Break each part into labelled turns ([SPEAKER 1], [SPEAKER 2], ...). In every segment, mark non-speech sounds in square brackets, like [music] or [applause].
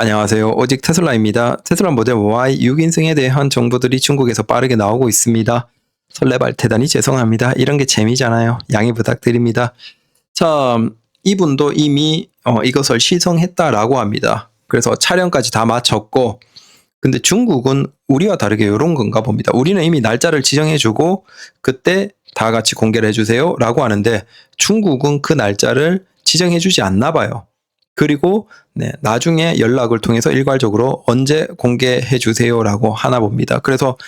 [SPEAKER 1] 안녕하세요. 오직 테슬라입니다. 테슬라 모델 Y 6인승에 대한 정보들이 중국에서 빠르게 나오고 있습니다. 설레발 대단히 죄송합니다. 이런 게 재미잖아요. 양해 부탁드립니다. 자, 이분도 이미 어, 이것을 시승했다라고 합니다. 그래서 촬영까지 다 마쳤고, 근데 중국은 우리와 다르게 이런 건가 봅니다. 우리는 이미 날짜를 지정해주고 그때 다 같이 공개를 해주세요라고 하는데 중국은 그 날짜를 지정해주지 않나 봐요. 그리고 네, 나중에 연락을 통해서 일괄적으로 언제 공개해 주세요라고 하나 봅니다. 그래서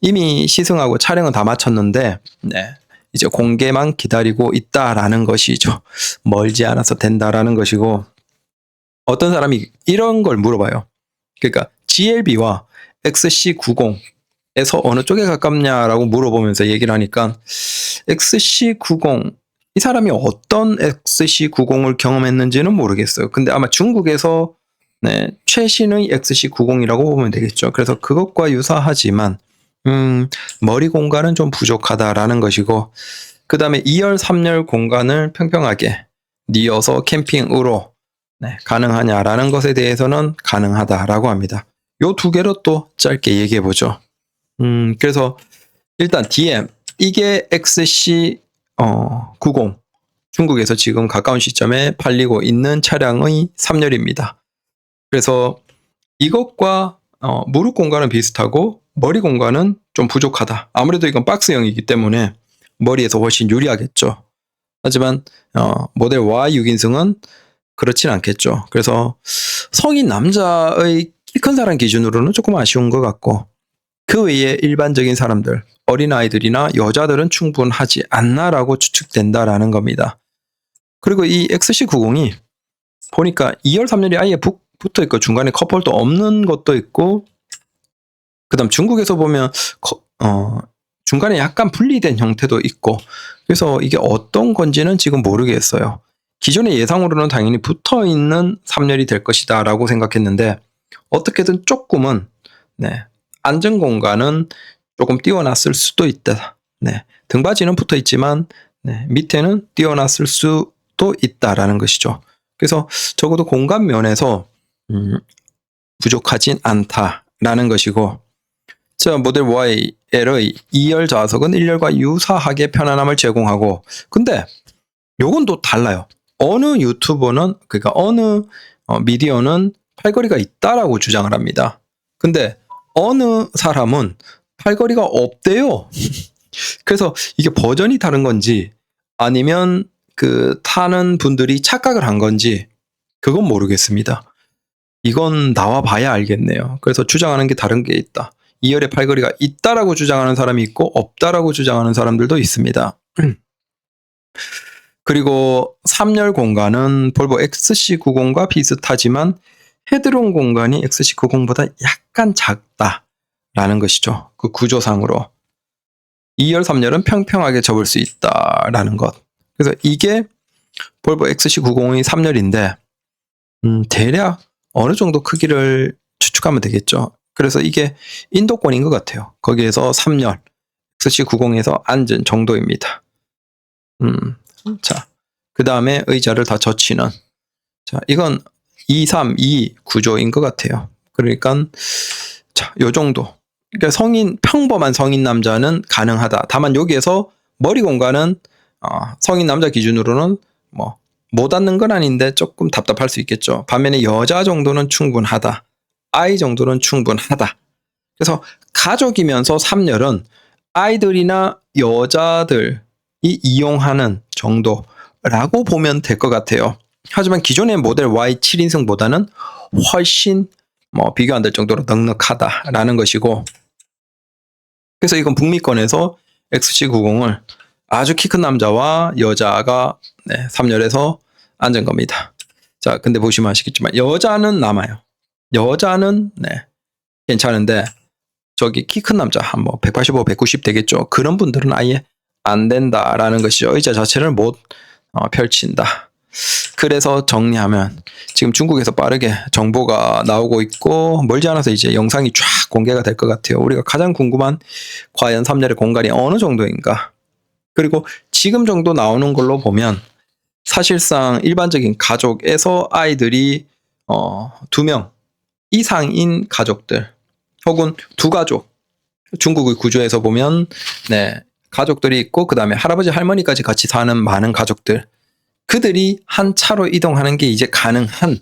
[SPEAKER 1] 이미 시승하고 촬영은 다 마쳤는데 네, 이제 공개만 기다리고 있다라는 것이죠. [laughs] 멀지 않아서 된다라는 것이고 어떤 사람이 이런 걸 물어봐요. 그러니까 GLB와 XC90 에서 어느 쪽에 가깝냐라고 물어보면서 얘기를 하니까 XC90 이 사람이 어떤 XC90을 경험했는지는 모르겠어요. 근데 아마 중국에서 네, 최신의 XC90이라고 보면 되겠죠. 그래서 그것과 유사하지만 음, 머리 공간은 좀 부족하다라는 것이고 그 다음에 2열, 3열 공간을 평평하게 뉘어서 캠핑으로 네, 가능하냐라는 것에 대해서는 가능하다라고 합니다. 요 두 개로 또 짧게 얘기해 보죠. 음, 그래서 일단 DM 이게 XC 어, 90 중국에서 지금 가까운 시점에 팔리고 있는 차량의 3열입니다. 그래서 이것과 어, 무릎 공간은 비슷하고 머리 공간은 좀 부족하다. 아무래도 이건 박스형이기 때문에 머리에서 훨씬 유리하겠죠. 하지만 어, 모델 Y 6인승은 그렇진 않겠죠. 그래서 성인 남자의 키 큰 사람 기준으로는 조금 아쉬운 것 같고 그 외에 일반적인 사람들, 어린아이들이나 여자들은 충분하지 않나라고 추측된다라는 겁니다. 그리고 이 XC90이 보니까 2열, 3열이 아예 붙, 붙어 있고 중간에 컵홀도 없는 것도 있고 그다음 중국에서 보면 거, 어, 중간에 약간 분리된 형태도 있고 그래서 이게 어떤 건지는 지금 모르겠어요. 기존의 예상으로는 당연히 붙어 있는 3열이 될 것이다 라고 생각했는데 어떻게든 조금은 네, 안전 공간은 조금 띄워놨을 수도 있다. 네, 등받이는 붙어 있지만 네, 밑에는 띄워놨을 수도 있다라는 것이죠. 그래서 적어도 공간 면에서 음, 부족하진 않다라는 것이고 자 모델 YL의 2열 좌석은 1열과 유사하게 편안함을 제공하고 근데 요건 또 달라요. 어느 유튜버는 그러니까 어느 어, 미디어는 팔걸이가 있다라고 주장을 합니다. 근데 어느 사람은 팔걸이가 없대요. 그래서 이게 버전이 다른 건지 아니면 그 타는 분들이 착각을 한 건지 그건 모르겠습니다. 이건 나와 봐야 알겠네요. 그래서 주장하는 게 다른 게 있다. 2열에 팔걸이가 있다라고 주장하는 사람이 있고 없다라고 주장하는 사람들도 있습니다. [clears throat] 그리고 3열 공간은 볼보 XC90과 비슷하지만 헤드룸 공간이 XC90보다 약간 작다 라는 것이죠. 그 구조상으로. 2열, 3열은 평평하게 접을 수 있다라는 것. 그래서 이게 볼보 XC90의 3열인데 음, 대략 어느 정도 크기를 추측하면 되겠죠. 그래서 이게 인도권인 것 같아요. 거기에서 3열, XC90에서 앉은 정도입니다. 음, 자, 그 다음에 의자를 다 젖히는. 자, 이건 2, 3, 2 구조인 것 같아요. 그러니까 자, 요 정도. 그러니까 성인 평범한 성인 남자는 가능하다. 다만 여기에서 머리 공간은 어, 성인 남자 기준으로는 뭐 못 앉는 건 아닌데 조금 답답할 수 있겠죠. 반면에 여자 정도는 충분하다. 아이 정도는 충분하다. 그래서 가족이면서 3열은 아이들이나 여자들이 이용하는 정도라고 보면 될 것 같아요. 하지만 기존의 모델 Y 7인승보다는 훨씬 뭐 비교 안 될 정도로 넉넉하다라는 것이고 그래서 이건 북미권에서 XC90을 아주 키 큰 남자와 여자가 네, 3열에서 앉은 겁니다. 자, 근데 보시면 아시겠지만 여자는 남아요. 여자는 네, 괜찮은데 저기 키 큰 남자 한 뭐 185, 190 되겠죠. 그런 분들은 아예 안 된다라는 것이죠. 의자 자체를 못 어, 펼친다. 그래서 정리하면 지금 중국에서 빠르게 정보가 나오고 있고 멀지 않아서 이제 영상이 쫙 공개가 될 것 같아요. 우리가 가장 궁금한 과연 3열의 공간이 어느 정도인가. 그리고 지금 정도 나오는 걸로 보면 사실상 일반적인 가족에서 아이들이 어, 두 명, 이상인 가족들 혹은 두 가족 중국의 구조에서 보면 네 가족들이 있고 그 다음에 할아버지 할머니까지 같이 사는 많은 가족들 그들이 한 차로 이동하는 게 이제 가능한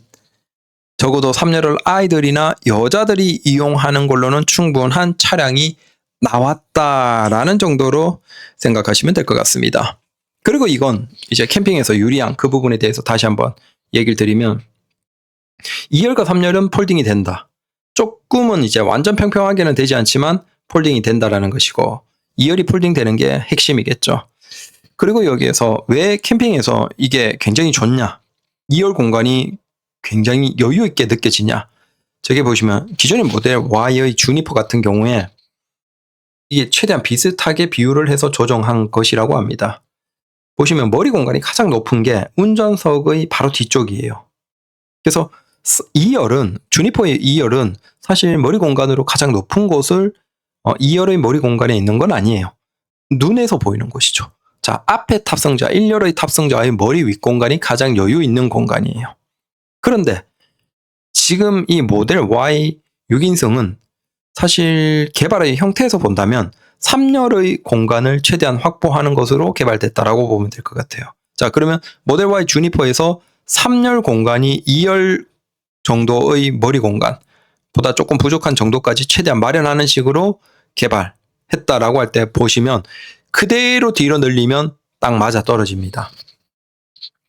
[SPEAKER 1] 적어도 3열을 아이들이나 여자들이 이용하는 걸로는 충분한 차량이 나왔다라는 정도로 생각하시면 될 것 같습니다. 그리고 이건 이제 캠핑에서 유리한 그 부분에 대해서 다시 한번 얘기를 드리면 2열과 3열은 폴딩이 된다. 조금은 이제 완전 평평하게는 되지 않지만 폴딩이 된다라는 것이고 2열이 폴딩 되는 게 핵심이겠죠. 그리고 여기에서 왜 캠핑에서 이게 굉장히 좋냐? 2열 공간이 굉장히 여유 있게 느껴지냐? 저게 보시면 기존의 모델 Y의 주니퍼 같은 경우에 이게 최대한 비슷하게 비율을 해서 조정한 것이라고 합니다. 보시면 머리 공간이 가장 높은 게 운전석의 바로 뒤쪽이에요. 그래서 2열은 주니퍼의 2열은 사실 머리 공간으로 가장 높은 곳을 2열의 머리 공간에 있는 건 아니에요. 눈에서 보이는 곳이죠. 자, 앞에 탑승자, 1열의 탑승자의 머리 윗 공간이 가장 여유 있는 공간이에요. 그런데 지금 이 모델 Y 6인승은 사실 개발의 형태에서 본다면 3열의 공간을 최대한 확보하는 것으로 개발됐다라고 보면 될 것 같아요. 자, 그러면 모델 Y 주니퍼에서 3열 공간이 2열 정도의 머리 공간보다 조금 부족한 정도까지 최대한 마련하는 식으로 개발했다라고 할 때 보시면 그대로 뒤로 늘리면 딱 맞아 떨어집니다.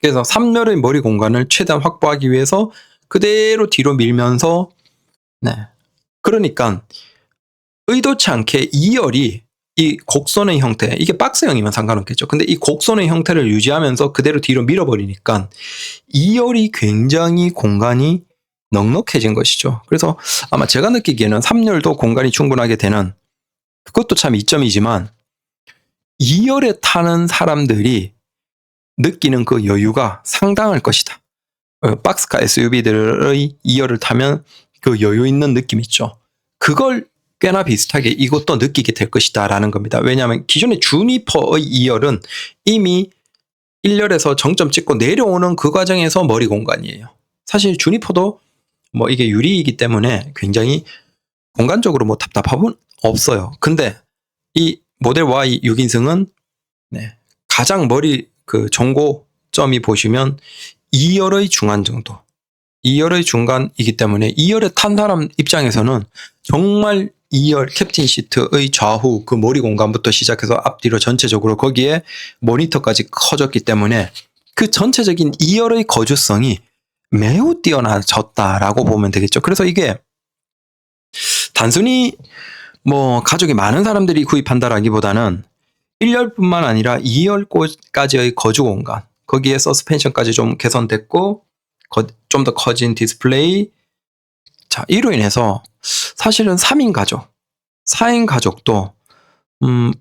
[SPEAKER 1] 그래서 3열의 머리 공간을 최대한 확보하기 위해서 그대로 뒤로 밀면서 네. 그러니까 의도치 않게 2열이 이 곡선의 형태, 이게 박스형이면 상관없겠죠. 근데 이 곡선의 형태를 유지하면서 그대로 뒤로 밀어버리니까 2열이 굉장히 공간이 넉넉해진 것이죠. 그래서 아마 제가 느끼기에는 3열도 공간이 충분하게 되는 그것도 참 이점이지만 2열에 타는 사람들이 느끼는 그 여유가 상당할 것이다. 어, 박스카 SUV들의 2열을 타면 그 여유 있는 느낌 있죠. 그걸 꽤나 비슷하게 이것도 느끼게 될 것이다 라는 겁니다. 왜냐하면 기존의 주니퍼의 2열은 이미 1열에서 정점 찍고 내려오는 그 과정에서 머리 공간이에요. 사실 주니퍼도 뭐 이게 유리이기 때문에 굉장히 공간적으로 뭐 답답함은 없어요. 근데 이 모델 Y 6인승은 네, 가장 머리 그 정고점이 보시면 2열의 중간 정도. 2열의 중간이기 때문에 2열에 탄 사람 입장에서는 정말 2열 캡틴 시트의 좌후 그 머리 공간부터 시작해서 앞뒤로 전체적으로 거기에 모니터까지 커졌기 때문에 그 전체적인 2열의 거주성이 매우 뛰어나졌다라고 보면 되겠죠. 그래서 이게 단순히 뭐 가족이 많은 사람들이 구입한다라기보다는 1열뿐만 아니라 2열까지의 거주 공간 거기에 서스펜션까지 좀 개선됐고 좀 더 커진 디스플레이 자 이로 인해서 사실은 3인 가족 4인 가족도 음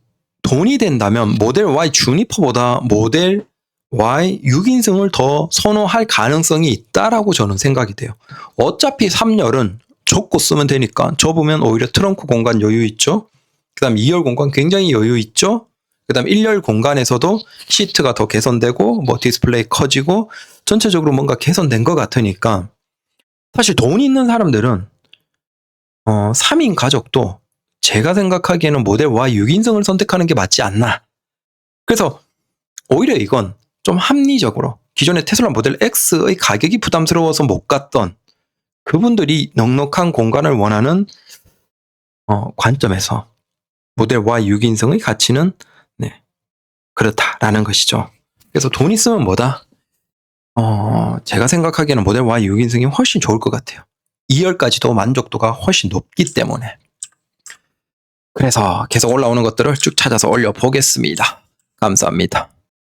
[SPEAKER 1] 돈이 된다면 모델 Y 주니퍼보다 모델 Y 6인승을 더 선호할 가능성이 있다라고 저는 생각이 돼요. 어차피 3열은 접고 쓰면 되니까 접으면 오히려 트렁크 공간 여유 있죠. 그 다음 2열 공간 굉장히 여유 있죠. 그 다음 1열 공간에서도 시트가 더 개선되고 뭐 디스플레이 커지고 전체적으로 뭔가 개선된 것 같으니까 사실 돈 있는 사람들은 어 3인 가족도 제가 생각하기에는 모델 Y 6인승을 선택하는 게 맞지 않나. 그래서 오히려 이건 좀 합리적으로 기존의 테슬라 모델 X의 가격이 부담스러워서 못 갔던 그분들이 넉넉한 공간을 원하는 어, 관점에서 모델 Y 6인승의 가치는 네, 그렇다라는 것이죠. 그래서 돈 있으면 뭐다? 어, 제가 생각하기에는 모델 Y 6인승이 훨씬 좋을 것 같아요. 2열까지도 만족도가 훨씬 높기 때문에. 그래서 계속 올라오는 것들을 쭉 찾아서 올려보겠습니다. 감사합니다.